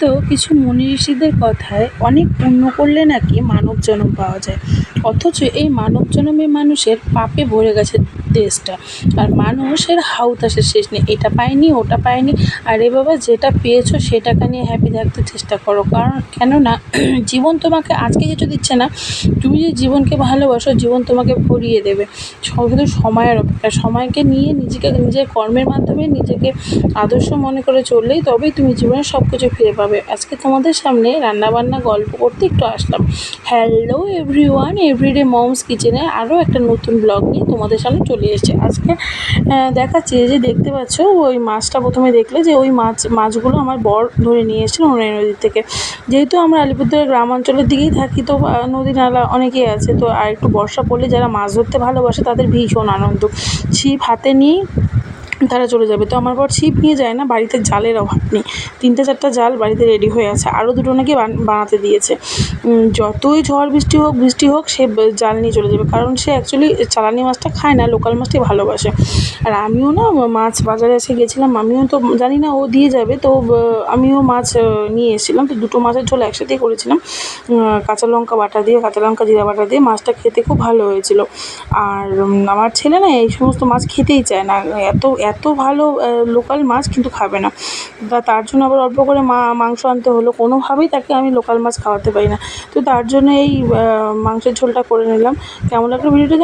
তো কিছু মুনি ঋষিদের কথায় অনেক পুণ্য করলে নাকি মানব জন্ম পাওয়া যায়। অথচ এই মানব জন্মে মানুষের পাপে ভরে গেছে দেশটা। আর মানুষের হাউতাসের শেষ নেই। এটা পায়নি ওটা পাইনি। আরে বাবা, যেটা পেয়েছ সেটাকে নিয়ে হ্যাপি থাকতে চেষ্টা করো। কারণ, কেননা, জীবন তোমাকে আজকে কিছু দিচ্ছে না। তুমি যে জীবনকে ভালোবাসো, জীবন তোমাকে ভরিয়ে দেবে। শুধু সময়ের অপেক্ষা। সময়কে নিয়ে নিজেকে, নিজের কর্মের মাধ্যমে নিজেকে আদর্শ মনে করে চললেই তবেই তুমি জীবনে সব কিছু ফিরে পাবে। আজকে তোমাদের সামনে রান্নাবান্না, গল্প করতে একটু আসলাম। হ্যালো এভরিওয়ান এভরিডে মমস কিচেনে আরও একটা নতুন ব্লগ নিয়ে তোমাদের সামনে চলে এসেছে। আজকে দেখাচ্ছি যে দেখতে পাচ্ছ, ওই মাছটা প্রথমে দেখলে যে ওই মাছ, মাছগুলো আমার বর ধরে নিয়ে এসেছিল নোনাই নদীর থেকে। যেহেতু আমরা আলিপুরদুয়ার গ্রাম অঞ্চলের দিকেই থাকি, তো নদী নালা অনেকেই আছে, তো আর একটু বর্ষা পড়লে যারা মাছ ধরতে ভালোবাসে তাদের ভীষণ আনন্দ। ছিপ হাতে নিয়ে তারা চলে যাবে। তো আমার বর ছিপ নিয়ে যায় না, বাড়িতে জালের অভাব নেই। তিনটে চারটা জাল বাড়িতে রেডি হয়ে আছে। আরও দুটো নাকি বান- বানাতে দিয়েছে। যতই ঝড় বৃষ্টি হোক বৃষ্টি হোক, সে জাল নিয়ে চলে যাবে। কারণ সে অ্যাকচুয়ালি চালানি মাছটা খায় না লোকাল মাছটাই ভালোবাসে। আর আমিও না মাছ বাজারে এসে গেছিলাম। আমিও তো জানি না ও দিয়ে যাবে, তো আমিও মাছ নিয়ে এসেছিলাম। তো দুটো মাছের ঝোল একসাথেই করেছিলাম। কাঁচা লঙ্কা বাটা দিয়ে, কাঁচা লঙ্কা জিরা বাটা দিয়ে মাছটা খেতে খুব ভালো হয়েছিল। আর আমার ছেলে না এই সমস্ত মাছ খেতেই চায় না। এত এত ভালো লোকাল মাছ কিন্তু খাবে না। বা তার জন্য আবার অল্প করে মা, মাংস আনতে হলো। কোনোভাবেই তাকে আমি লোকাল মাছ খাওয়াতে পারি না। তো তার জন্য এই মাংসের ঝোলটা করে নিলাম। কেমন লাগল ভিডিওটা